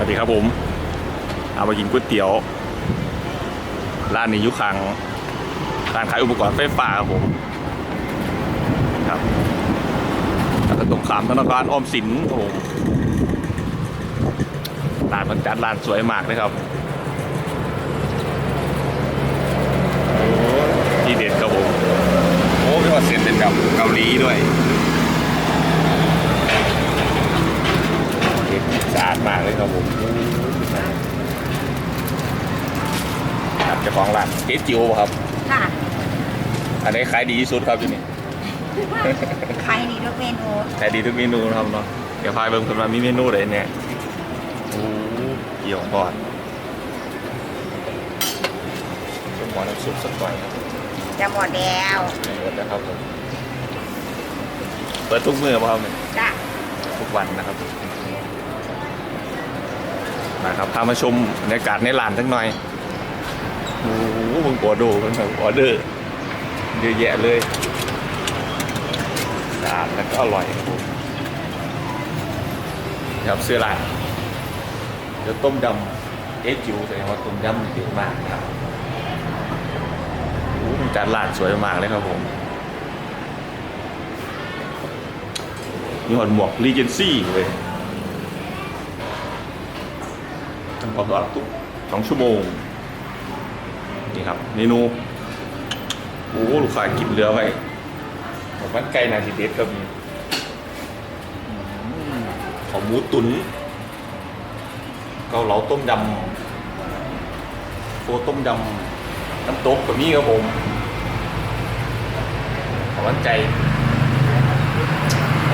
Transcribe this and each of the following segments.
สวัสดีครับผม เอามากินก๋วยเตี๋ยว ร้านนี้ยุคังร้านขายอุปกรณ์ไฟฟ้าครับผม ครับแล้วก็ตรงขามธนาคารออมสินครับผมร้านมันจัดร้านสวยมากเลยครับโอ้ที่เด็ดครับผม โอ้ไม่ว่าเส้นเป็นแบบเกาหลีด้วยเด็ดสะอาดมากเลย ครับผมครับเจ้าของร้านเจ๊จิวครับ ค่ะอันนี้ขายดีที่สุดครับที่นี่ใครนี่ทุกเมนูขายดีทุกเมนูนะครับเนาะเดี๋ยวพายเบิ่งคนมามีเมนูอะไรเนี่ยโอ้เกี่ยวบอดต้องหมอน้ำซุปสักหน่อยครับจะหมดแล้วหมดนะครับผมเปิดทุกมือป่ะครับเนี่ยจ้ะทุกวันนะครับ มาครับพามาชมบรรยากาศในร้านสักหน่อยโอ้โหมึงปวดดูมันแบบออเดอร์เยอะแยะเลยสะอาดแล้วก็อร่อยครับเสื้อลายเดี๋ยวต้มยำเอ๊จิ๋วแสดงว่าต้มยำเยอะมากครับโอ้โหมันจานร้านสวยมากเลยครับผมมีหอดหมวกรีเจนซี่เลยทำ ความสะอาดทุกสองชั่วโมง นี่ครับเมนูโอ้โหลูกค้ากินเรือไปผมว่าไก่นาทีเด็ดก็มีของหมูตุ๋นเกาเหลาต้มยำโฟต้มยำน้ำตกกับนี่ครับผมของวันใจ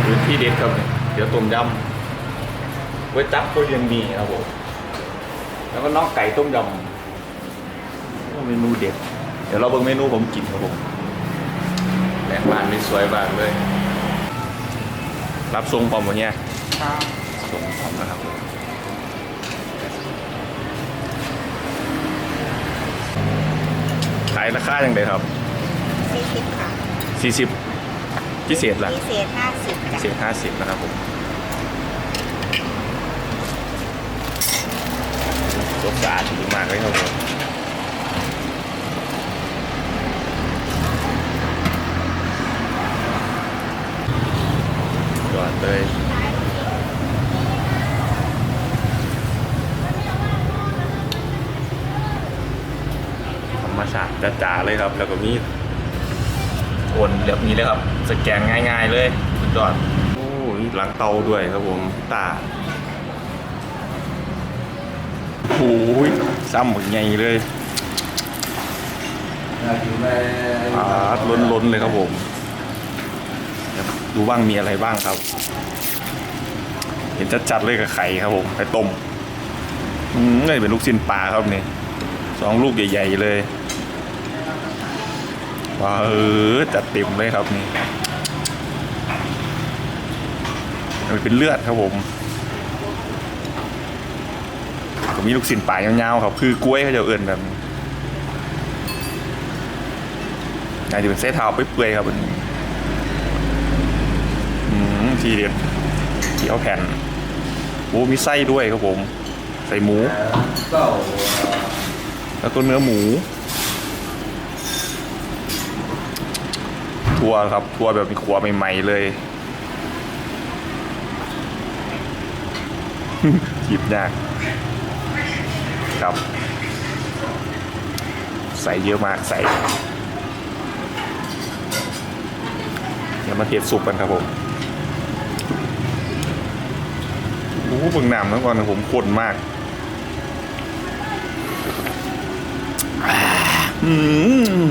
พื้นที่เด็ดครับ เดี๋ยวต้มยำไว้ตับก็ยังมีครับผม แล้วก็น่องไก่ต้มยำโอ้เมนูเด็ด เดี๋ยวเราเบิ่งเมนูผมกินครับผมแหลกบ้านนี่สวยมากเลย รับทรงพร้อมวันเนี้ยส่งพร้อมนะครับขายราคาอย่างไรครับสี่สิบค่ะ40พิเศษหลักพิเศษห้าสิบพิจ้ะเศษห้าสิบนะครับผม รสชาติดีมากเลยครับผมยอดเลยธรรมชาติจ๋าๆเลยครับ แล้วก็มีโอนแบบนี้เลยครับ สแกนง่าย ๆ เลยสุดยอดโอ้ยหลังเตาด้วยครับผมตา ยซ้ำหมดไงเลยปาดล้นๆเลยครับผมดูบ้างมีอะไรบ้างครับ เห็นจัดๆเลยกับไข่ครับผมไข่ต้มอืมนี่เป็นลูกชิ้นปลาครับนี่สองลูกใหญ่ๆเลยว้าเออจัดเต็มเลยครับนี่มันเป็นเลือดครับผมก็ มีลูกศิลป์ปลายยาวๆครับคือกล้วยเขาจะเอื่นแบบนี้อาจจะเป็นเส้นเท้าเปื่อยๆครับอันนี้อืมทีเด็ดที่เอาแผ่นโอ้มีไส้ด้วยครับผม ใส่หมู แล้วก็เนื้อหมูทัวครับทัวแบบมีครัวใหม่ๆเลยหยิบยาก ครับ ใส่เยอะมากใส่เดี๋ยวมาเทสซุปกันครับผมโอ้โหเบิ่งน้ำแล้วก่อนนะผมข้นมากอ่าอืม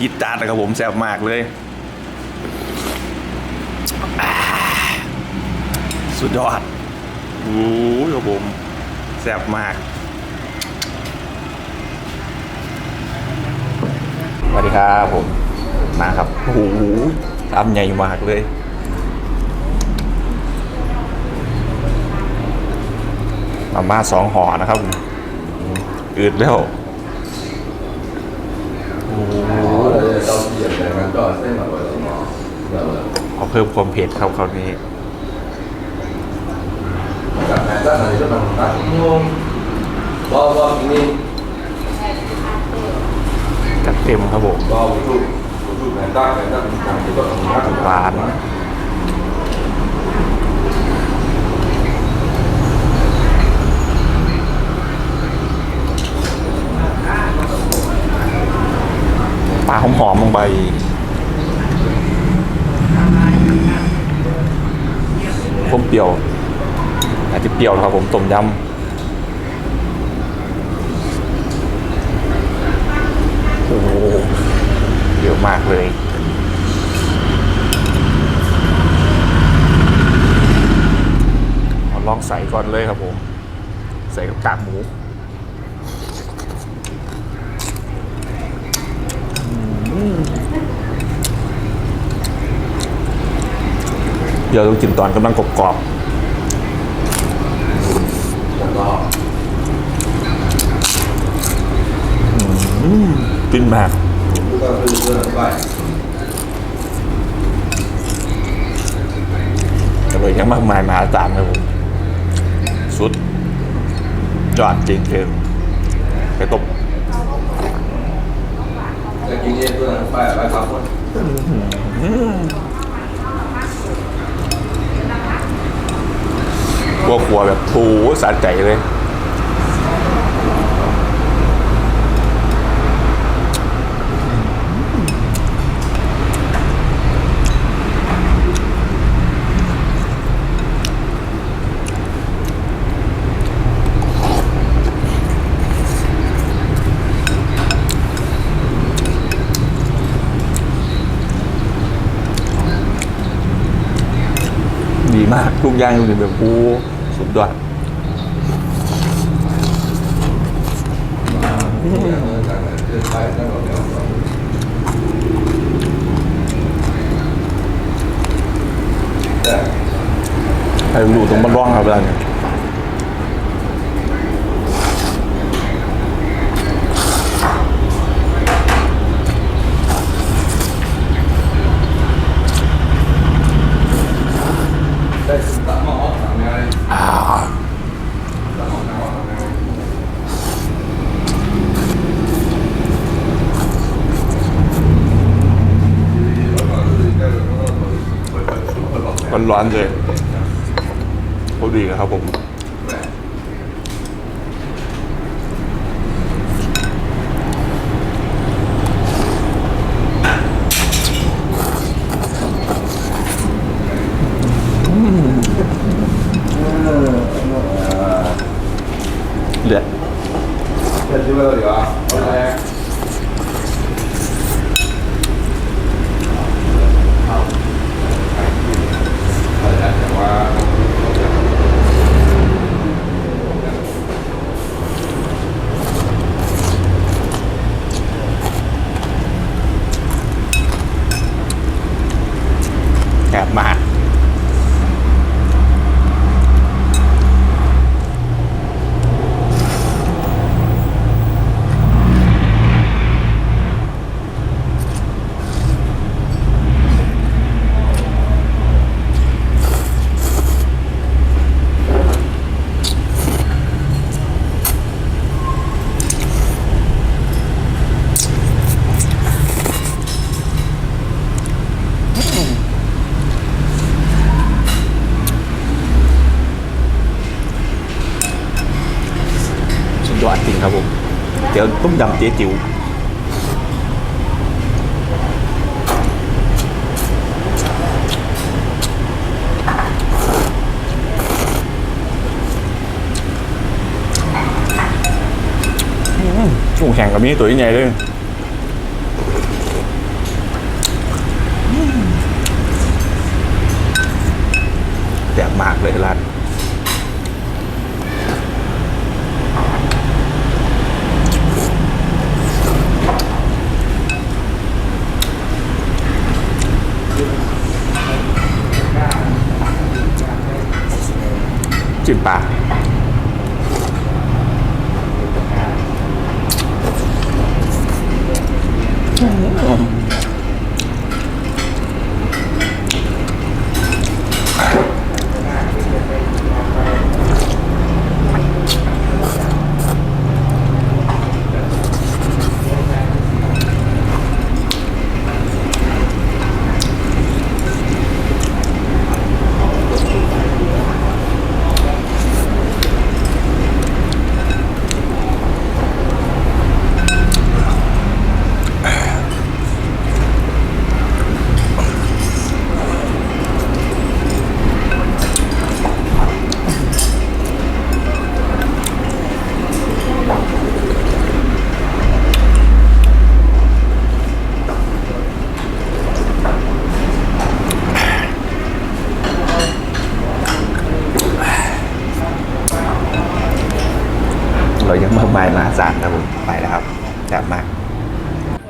กิดจาดนะครับผมแซ่บมากเลย สุดยอดโอ้ยครับผม แซ่บมาก สวัสดีครับผม มาครับ โอ้โหตำใหญ่มากเลย มาม่าสองห่อนะครับ อืดแล้ว โอเเพิ่มความเผ็ดครับคราวนี้ 打开 Mantap nanti itu mantap. Bawa bawa ini จัดเต็มครับผม bawa wudhu wudhu mantap mantap nanti itu mantap. หวาน ปลาหอมๆลงไปต้มเปรี้ยวอา จจะเปรี้ยวนะครับผมต้มยำโอ้โหเยอะมากเลยลองใส่ก่อนเลยครับผม ใส่กับกากหมูเดี๋ยวต้องกินตอนกำลังกรอบล้วก็ ๆอืม กินมากก็คือเรื่องไปแต่เลยยังมากมายมหาศาลครับผม สุดยอดจริงคือไปตบจะกินเองเรื่องไปไปครับคนกัวขัวแบบถูสะใจเลย ดี มากทุกอย่างอยู่แบบโอ้สุดยอดคือไปตั้งแต่เดียวแต่ไอ้ดูตรงบ้านร่องครับอาจารย์ ได้ตัดมาออกทำไง อ่า ตัดออกทำไง ร้อนๆเลยโคตรดีครับผม ยอดจริงครับผม เดี๋ยวต้มยำเจ๊จิ๋วอืมกุ้งแข่งกับมีตัวใหญ่เลยแซ่บมากเลยร้าน จิ้มปลาเรายังมากมายมหาศาลครับผมไปแล้วครับแซ่บมาก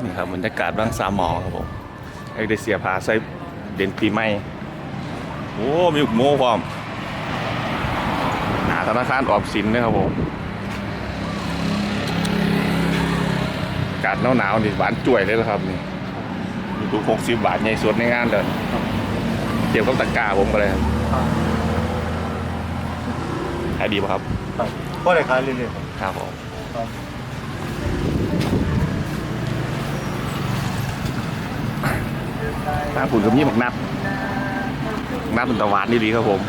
นี่ ครับบรรยากาศบ้างสามหมอครับผมไอเดเซียพาใส่เด่นปีใหม่โอ้มีหมกโม่ความหาธนาคารออมสินนะครับผมอากาศหนาวๆนี่หวานจ่วยเลยนะครับนี่ดูหกสิบบาทใหญ่สุดในงานเลยเกี่ยวกับตะกร้าผมก็เลยครับขายดีป่ะครับก็ได้ขายเรื่อยๆครับครับผม ทามคุณกับนี่บักนัดบักนัดเป็นตะวันนี่ดีครับผม